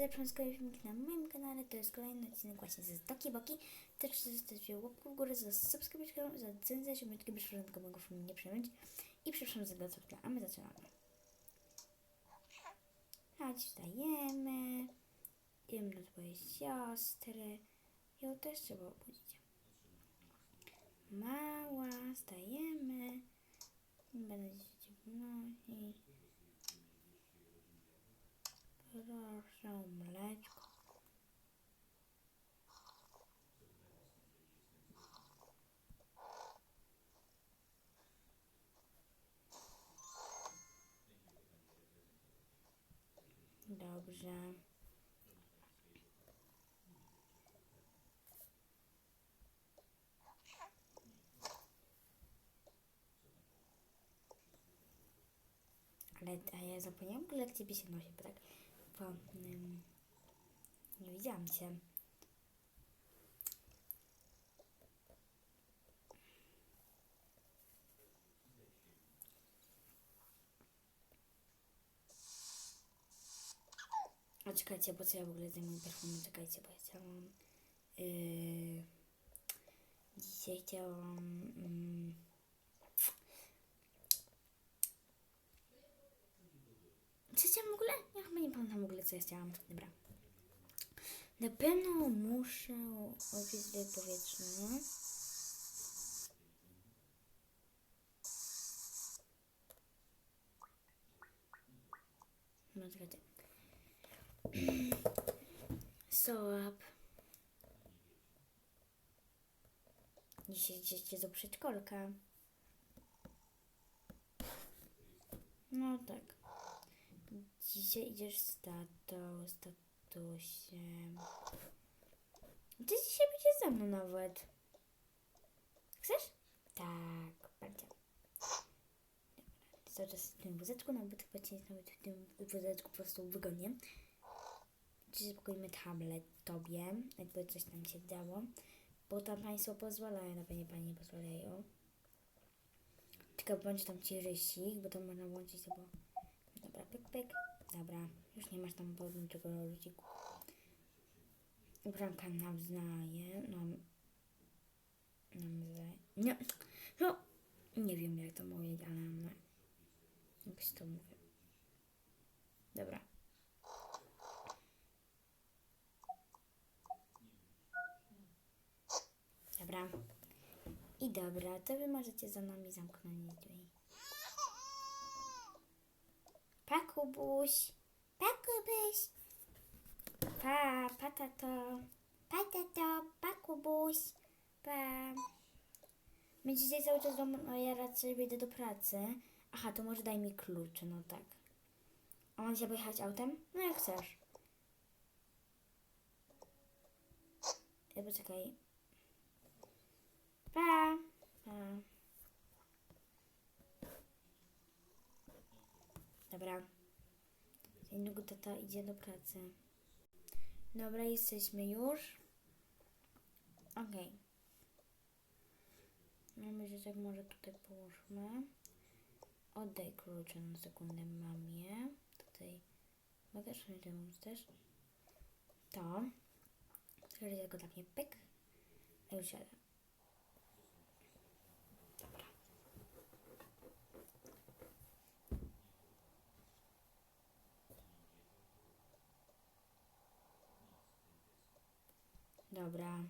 zapraszam z filmik na moim kanale. To jest kolejny odcinek właśnie ze Stoki Boki. Też zostawicie łapkę w górę, za subskrypcję, za dzwonkę, żeby tylko przypadku mogło filmu nie przejąć. I przepraszam za gotówkę, a my zaczynamy. Chodź, wstajemy. Idziemy do twojej siostry. Ją też trzeba obudzić. Mała, wstajemy. Będę dzieci wnosić. Proszę, mleczko. Dobrze. Ale a ja zapomniałam w ogóle, jak ciebie się nosi, tak? Bo ym, nie widziałam cię. Czekajcie, bo co ja w ogóle zajmuję perfumem? Czekajcie, bo ja chciałam... Yy, dzisiaj chciałam... Yy, Co chciałam w ogóle? Ja chyba nie pamiętam w ogóle, co ja chciałam. Dobra. Na pewno muszę odwiedzić powietrze. No czekajcie. Soap. Dzisiaj idziecie do przedszkolka. No tak. Dzisiaj idziesz z tatą, z tatusiem. Ty dzisiaj będziesz ze mną nawet. Chcesz? Tak, bardzo. Dobra, czas w tym wózeczku, bo chyba cię nawet w tym wózeczku po prostu wygodnie. Spokojmy tablet tobie, jakby coś tam się działo. Bo tam państwo pozwalają, na pewno pani pozwalają. Tylko bądź tam ci bo to można włączyć, bo... Dobra, pyk, pyk. Dobra, już nie masz tam pojedynczego ludziku. Bramka nam znaje, nam... Nam znaje... Nie, no... Nie wiem jak to mówić, ale no... Jakoś to mówię. Dobra. I dobra, to wy możecie za nami zamknąć drzwi. Pa, Kubuś. Pa, Kubuś. Pa, pa. Pa. My dzisiaj cały czas do no ja raczej idę do pracy. Aha, to może daj mi klucze, no tak. A mam się pojechać autem? No jak chcesz. Ja poczekaj. Pa. Pa. Dobra. Za tata idzie do pracy. Dobra, jesteśmy już. Okej. Mamy, że tak może tutaj połóżmy. Oddaj klucze na sekundę mamie. Tutaj. Mogę też, nie też. To. Teraz ja go tak nie pyk. A już Dobra.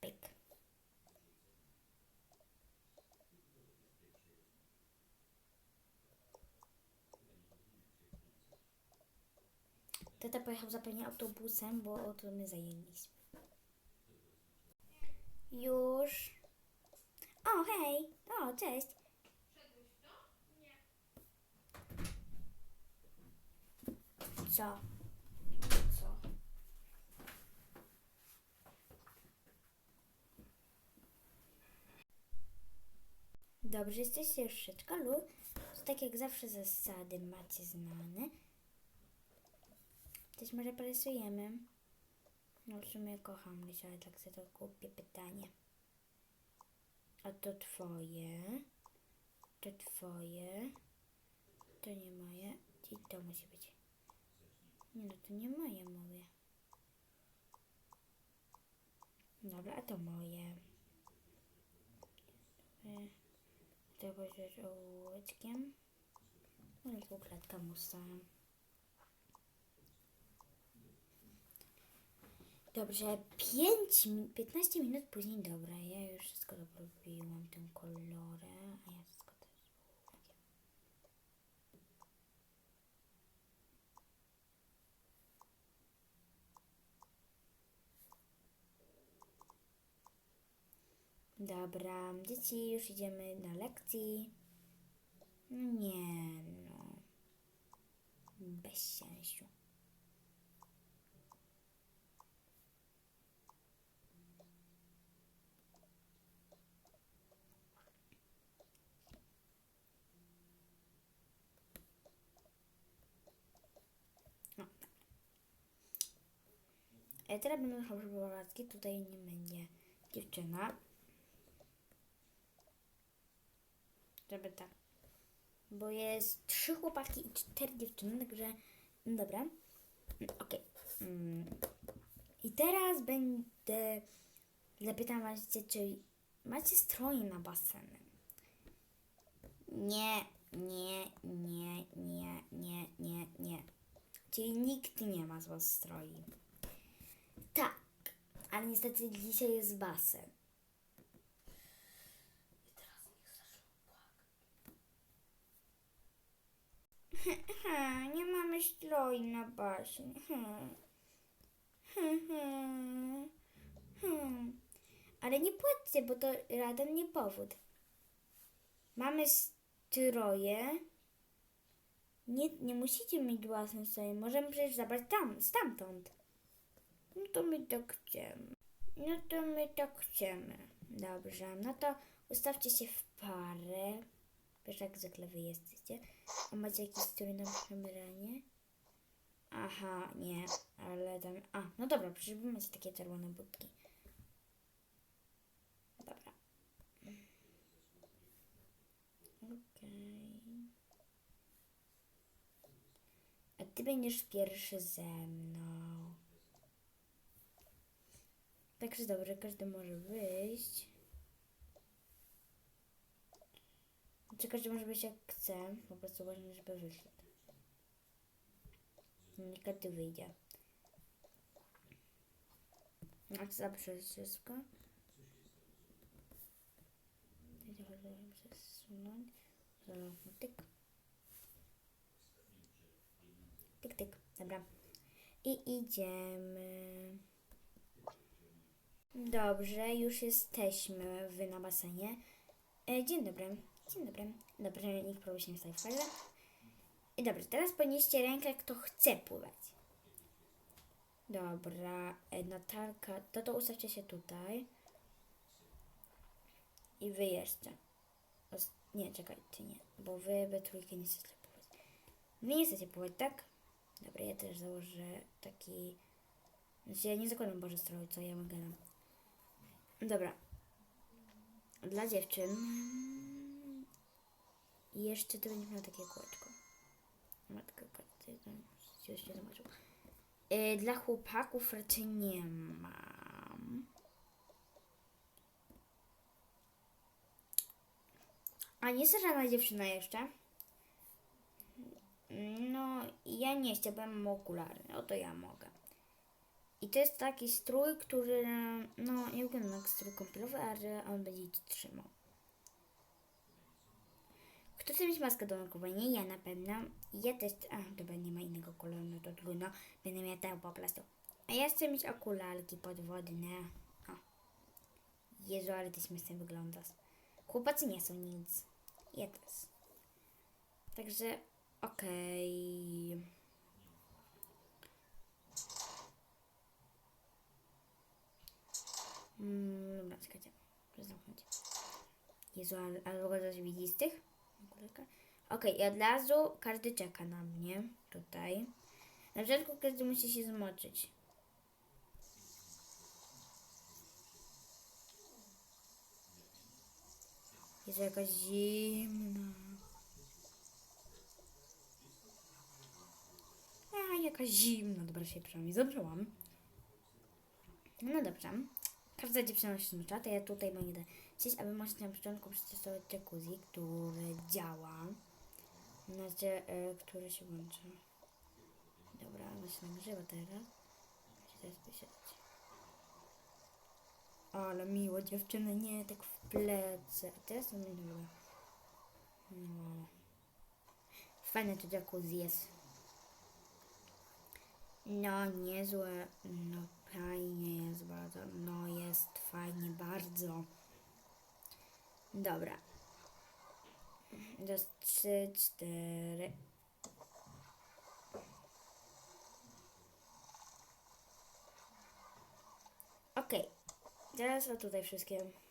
Pyk. Tata pojechał zapewne autobusem, bo o to my zajęliśmy. Już. O, hej. O, cześć. Co? Co? Dobrze, jesteście już w przedszkolu. To tak jak zawsze zasady macie znane. Też może porysujemy. No w sumie kocham rysować, ale tak sobie to kupię pytanie. A to twoje. twoje. To nie moje. I to musi być. Nie no, to nie moje mówię. Dobra, a to moje. Dobra. To powiesz ołóweczkiem. No i klatka musa. Dobrze, 5, 15 minut później, dobra, ja już wszystko dorobiłam tym kolorem, a ja wszystko też ołówkiem. Dobra, dzieci, już idziemy na lekcji. No Nie, no. Bez sensu. No. E, teraz będą przeprowadzki, tutaj nie będzie dziewczyna. Żeby tak. Bo jest trzy chłopaki i cztery dziewczyny, także no dobra. Okej. Mm. I teraz będę zapytam was, czy macie stroje na baseny? Nie, nie, nie, nie, nie, nie, nie. Czyli nikt nie ma z was stroi. Tak, ale niestety dzisiaj jest basen. Nie mamy stroi na basen. Hmm. Hmm, hmm. Ale nie płaccie, bo to żaden nie powód. Mamy stroje. Nie, nie musicie mieć własnej stroi. Możemy przecież zabrać tam, stamtąd. No to my tak chcemy. No to my tak chcemy. Dobrze, no to ustawcie się w parę. Wiesz, jak zwykle wy jesteście. A macie jakiś strój na przebranie? Aha, nie, ale tam... A, no dobra, przecież macie takie czerwone budki. Dobra. Okej. A ty będziesz pierwszy ze mną. Także dobrze, każdy może wyjść. Czy każdy może być jak chce, po prostu ważne, żeby wyszedł. Nie każdy wyjdzie. Jak zawsze wszystko. Będzie chodzi przesunąć. Zaraz, Tyk. Tyk, tyk. Dobra. I idziemy. Dobrze, już jesteśmy w na basenie. E, dzień dobry. Dzień dobry. Dobrze, nikt próbuje się stoi w. I dobrze, teraz podnieście rękę, kto chce pływać. Dobra, e, Natalka, to to ustawcie się tutaj. I wy jeszcze. Os- nie, czekajcie, nie, bo wy we trójkę nie chcecie pływać. Wy nie chcecie pływać, tak? Dobra, ja też założę taki... Znaczy ja nie zakładam Boże strój, co ja mogę nam. Dobra. Dla dziewczyn. I jeszcze to będzie miał takie kółeczko. Matka już się zobaczył. Yy, dla chłopaków raczej nie mam. A nie jest żadna dziewczyna jeszcze? No, ja nie mam okulary. No to ja mogę. I to jest taki strój, który, no, nie wygląda jak strój kąpielowy, ale on będzie ci trzymał. Chce mieć maskę do nurkowania? Ja na pewno. Ja też, a dobra, nie ma innego koloru, no to trudno. Będę miała tak po prostu. A ja chcę mieć okularki podwodne. O. Jezu, ale ty śmiesznie wyglądasz. Chłopacy nie są nic. Ja też. Także, okej. Mm, dobra, czekajcie. Zamknąć. Jezu, ale, ale w ogóle coś widzi z tych? Górka. Ok, i od razu każdy czeka na mnie tutaj. Na początku każdy musi się zmoczyć. Jest jakaś zimna. A, jaka zimna. Dobra, się przynajmniej zabrałam. No dobrze. Każda dziewczyna się zmycza, to ja tutaj będę chcieć, aby możecie na początku przetestować jacuzzi, które działa. Znaczy, e, który się włącza. Dobra, ona się nagrzewa teraz. Muszę teraz posiadać. Ale miło dziewczyny, nie tak w plecy. A teraz to mnie nie. No. Fajne to jacuzzi jest. No, niezłe. No, fajnie jest bardzo. No, jest fajnie bardzo. Dobra. Raz, trzy, cztery. Okej. Teraz o tutaj wszystkie.